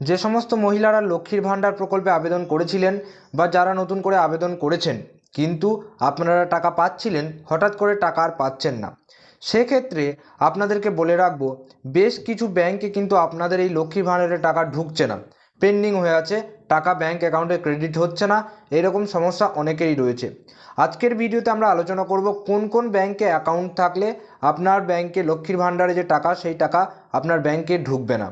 যে সমস্ত মহিলারা লক্ষ্মীর ভাণ্ডার প্রকল্পে আবেদন করেছিলেন বা যারা নতুন করে আবেদন করেছেন, কিন্তু আপনারা টাকা পাচ্ছিলেন, হঠাৎ করে টাকা আর পাচ্ছেন না। সেক্ষেত্রে আপনাদেরকে বলে রাখব, বেশ কিছু ব্যাংকে কিন্তু আপনাদের এই লক্ষ্মী ভাণ্ডারের টাকা ঢুকছে না। পেন্ডিং হয়ে আছে, টাকা ব্যাংক অ্যাকাউন্টে ক্রেডিট হচ্ছে না, এরকম সমস্যা অনেকেরই রয়েছে। আজকের ভিডিওতে আমরা আলোচনা করব কোন কোন ব্যাংকে অ্যাকাউন্ট থাকলে আপনার ব্যাংকে লক্ষ্মীর ভাণ্ডারে যে টাকা, সেই টাকা আপনার ব্যাংকে ঢুকবে না।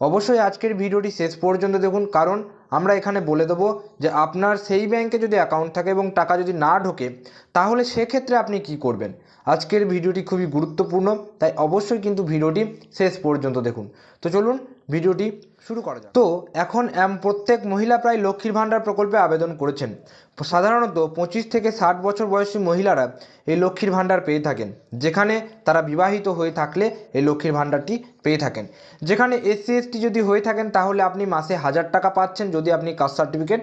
অবশ্যই আজকের ভিডিওটি শেষ পর্যন্ত দেখুন, কারণ আমরা এখানে বলে দেবো যে আপনার সেই ব্যাংকে যদি অ্যাকাউন্ট থাকে এবং টাকা যদি না ঢোকে, তাহলে সেক্ষেত্রে আপনি কি করবেন? আজকের ভিডিওটি খুবই গুরুত্বপূর্ণ, তাই অবশ্যই কিন্তু ভিডিওটি শেষ পর্যন্ত দেখুন। তো চলুন ভিডিওটি শুরু করা যাক। তো এখন এম প্রত্যেক মহিলা প্রায় লক্ষ্মীর ভাণ্ডার প্রকল্পে আবেদন করেছেন। সাধারণত পঁচিশ থেকে ষাট বছর বয়সী মহিলারা এই লক্ষ্মীর ভাণ্ডার পেয়ে থাকেন যেখানে তারা বিবাহিত হয়ে থাকলে এই লক্ষ্মীর ভাণ্ডারটি পেয়ে থাকেন। যেখানে এসসি এসটি যদি হয়ে থাকেন তাহলে আপনি মাসে হাজার টাকা পাচ্ছেন যদি আপনি কাস্ট সার্টিফিকেট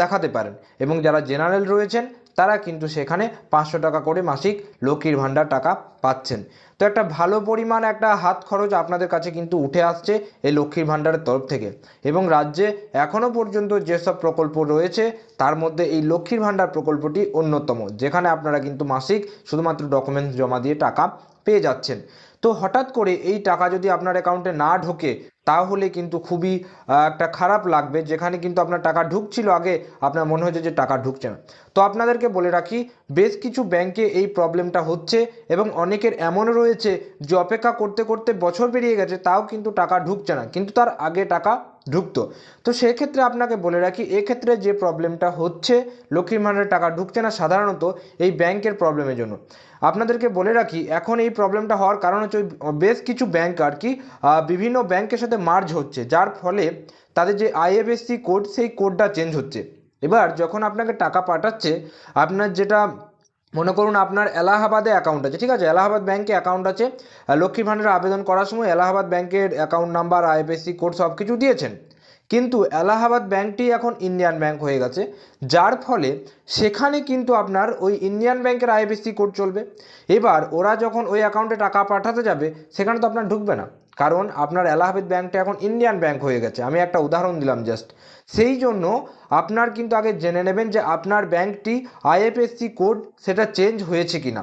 দেখাতে পারেন। এবং যারা জেনারেল রয়েছেন তারা কিন্তু সেখানে পাঁচশো টাকা করে মাসিক লক্ষ্মীর ভাণ্ডার টাকা পাচ্ছেন। তো একটা ভালো পরিমাণ একটা হাত খরচ আপনাদের কাছে কিন্তু উঠে আসছে এই লক্ষ্মীর ভাণ্ডারের তরফ থেকে। এবং রাজ্যে এখনও পর্যন্ত যেসব প্রকল্প রয়েছে, তার মধ্যে এই লক্ষ্মীর ভাণ্ডার প্রকল্পটি অন্যতম, যেখানে আপনারা কিন্তু মাসিক শুধুমাত্র ডকুমেন্টস জমা দিয়ে টাকা পেয়ে যাচ্ছেন। তো হঠাৎ করে এই টাকা যদি আপনার অ্যাকাউন্টে না ঢোকে তাহলে কিন্তু খুবই একটা খারাপ লাগবে। যেখানে কিন্তু আপনার টাকা ঢুকছিল আগে, আপনার মনে হয়েছে যে টাকা ঢুকছে না। তো আপনাদেরকে বলে রাখি, বেশ কিছু ব্যাংকে এই প্রবলেমটা হচ্ছে এবং অনেকের এমনও রয়েছে যে অপেক্ষা করতে করতে বছর পেরিয়ে গেছে, তাও কিন্তু টাকা ঢুকছে না। কিন্তু তার আগে টাকা ঢুকতো। তো সেক্ষেত্রে আপনাকে বলে রাখি, এক্ষেত্রে যে প্রবলেমটা হচ্ছে, লক্ষ্মীর ভাণ্ডারের টাকা ঢুকছে না সাধারণত এই ব্যাংকের প্রবলেমের জন্য। আপনাদেরকে বলে রাখি, এখন এই প্রবলেমটা হওয়ার কারণ হচ্ছে বেশ কিছু ব্যাংক আর কি বিভিন্ন ব্যাংকের সাথে মার্জ হচ্ছে, যার ফলে তাদের যে আইএফএসসি কোড, সেই কোডটা চেঞ্জ হচ্ছে। এবার যখন আপনাকে টাকা পাঠাচ্ছে, আপনার যেটা মনে করুন আপনার এলাহাবাদে অ্যাকাউন্ট আছে, ঠিক আছে? এলাহাবাদ ব্যাংকে অ্যাকাউন্ট আছে। লক্ষ্মী ভাণ্ডারের আবেদন করার সময় এলাহাবাদ ব্যাংকের অ্যাকাউন্ট নাম্বার আইএফএসসি কোড সব কিছু দিয়েছেন। কিন্তু এলাহাবাদ ব্যাংকটি এখন ইন্ডিয়ান ব্যাংক হয়ে গেছে, যার ফলে সেখানে কিন্তু আপনার ওই ইন্ডিয়ান ব্যাংকের আইএফএসসি কোড চলবে। এবার ওরা যখন ওই অ্যাকাউন্টে টাকা পাঠাতে যাবে, সেখানে তো আপনার ঢুকবে না। কারণ আপনার এলাহাবাদ ব্যাংকটা এখন ইন্ডিয়ান ব্যাংক হয়ে গেছে। আমি একটা উদাহরণ দিলাম জাস্ট সেই জন্য আপনার কিন্তু আগে জেনে নেবেন যে আপনার ব্যাংকটি আইএফএসসি কোড সেটা চেঞ্জ হয়েছে কি না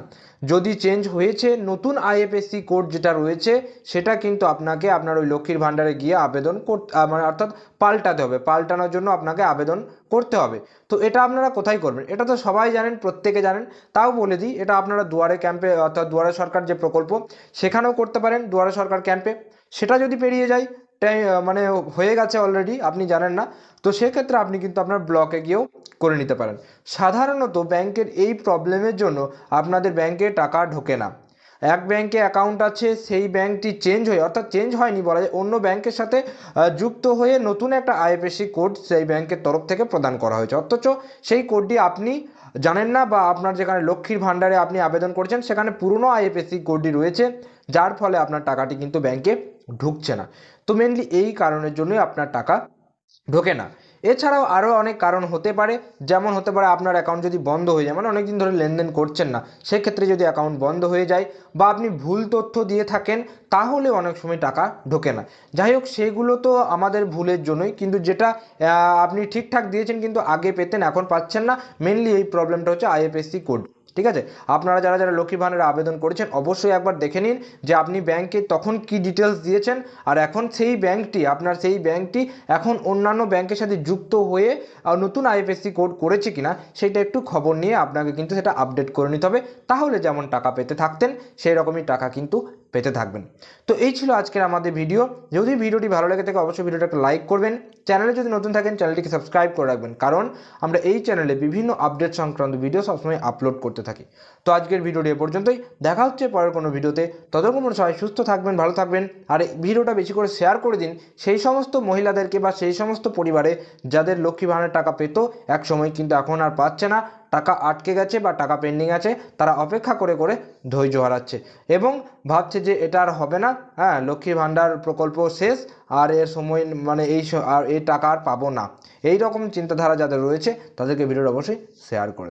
যদি চেঞ্জ হয়েছে, নতুন আইএফএসসি কোড যেটা রয়েছে, সেটা কিন্তু আপনাকে আপনার ওই লক্ষ্মীর ভাণ্ডারে গিয়ে আবেদন করতে মানে অর্থাৎ পাল্টাতে হবে। পাল্টানোর জন্য আপনাকে আবেদন করতে হবে। তো এটা আপনারা কোথায় করবেন? এটা তো সবাই জানেন, প্রত্যেকে জানেন। তাও বলে দিই, এটা আপনারা দুয়ারে ক্যাম্পে, অর্থাৎ দুয়ারে সরকার যে প্রকল্প, সেখানেও করতে পারেন দুয়ারে সরকার ক্যাম্পে। সেটা যদি পেরিয়ে যায় মানে হয়ে গেছে অলরেডি আপনি জানেন না। তো সেক্ষেত্রে আপনি কিন্তু আপনার ব্লকে গিয়েও করে নিতে পারেন। সাধারণত ব্যাংকের এই প্রবলেমের জন্য আপনাদের ব্যাংকে টাকা ঢোকে না। এক ব্যাংকে অ্যাকাউন্ট আছে, সেই ব্যাংকটি চেঞ্জ হয়ে, অর্থাৎ চেঞ্জ হয়নি বলা যায়, অন্য ব্যাংকের সাথে যুক্ত হয়ে নতুন একটা আইএফএসসি কোড সেই ব্যাংকের তরফ থেকে প্রদান করা হয়েছে। অথচ সেই কোডটি আপনি জানেন না বা আপনার যেখানে লক্ষ্মীর ভাণ্ডারে আপনি আবেদন করছেন, সেখানে পুরনো আইএফএসসি কোডটি রয়েছে, যার ফলে আপনার টাকাটি কিন্তু ব্যাংকে ঢুকছে না। তো মেনলি এই কারণের জন্যই আপনার টাকা ঢোকে না। এছাড়াও আরও অনেক কারণ হতে পারে। যেমন হতে পারে আপনার অ্যাকাউন্ট যদি বন্ধ হয়ে যায় মানে অনেক দিন ধরে লেনদেন করছেন না, সেক্ষেত্রে যদি অ্যাকাউন্ট বন্ধ হয়ে যায় বা আপনি ভুল তথ্য দিয়ে থাকেন তাহলে অনেক সময় টাকা ঢোকে না। যাই হোক, সেগুলো তো আমাদের ভুলের জন্যই, কিন্তু যেটা আপনি ঠিকঠাক দিয়েছেন, কিন্তু আগে পেতেন, এখন পাচ্ছেন না। মেনলি এই প্রবলেমটা হচ্ছে আইএফএসসি কোড ঠিক আছে? আপনারা যারা যারা লক্ষ্মী ভাণ্ডারে আবেদন করেছেন, অবশ্যই একবার দেখে নিন যে আপনি ব্যাংকে তখন কি ডিটেলস দিয়েছেন। আর এখন সেই ব্যাংকটি, আপনার সেই ব্যাংকটি এখন অন্যান্য ব্যাংকের সাথে যুক্ত হয়ে নতুন আইএফএসসি কোড করেছে কিনা, সেটা একটু খবর নিয়ে আপনাকে কিন্তু সেটা আপডেট করে নিতে হবে। তাহলে যেমন টাকা পেতে থাকতেন, সেই রকমই টাকা কিন্তু পেতে থাকবেন। তো এই ছিল আজকের আমাদের ভিডিও। যদি ভিডিওটি ভালো লেগে থাকে, অবশ্যই ভিডিওটাকে লাইক করবেন। চ্যানেলে যদি নতুন থাকেন, চ্যানেলটিকে সাবস্ক্রাইব করে রাখবেন। কারণ আমরা এই চ্যানেলে বিভিন্ন আপডেট সংক্রান্ত ভিডিও সবসময় আপলোড করতে থাকি। তো আজকের ভিডিওটি এ পর্যন্তই। দেখা হচ্ছে পরের কোনো ভিডিওতে। ততক্ষণ সবাই সুস্থ থাকবেন, ভালো থাকবেন। আর ভিডিওটা বেশি করে শেয়ার করে দিন। সেই সমস্ত মহিলাদেরকে বা সেই সমস্ত পরিবারে যাদের লক্ষ্মী ভাণ্ডার টাকা পেত এক সময় কিন্তু এখন আর পাচ্ছে না। টাকা আটকে গেছে বা টাকা পেন্ডিং আছে, তারা অপেক্ষা করে করে ধৈর্য হারাচ্ছে। এবং ভাবছে যে এটা আর হবে না হ্যাঁ লক্ষ্মী ভাণ্ডার প্রকল্প শেষ, আর এর সময় মানে এই আর এই টাকা আর পাবো না। এই রকম চিন্তাধারা যাদের রয়েছে, তাদেরকে ভিডিওটা অবশ্যই শেয়ার করে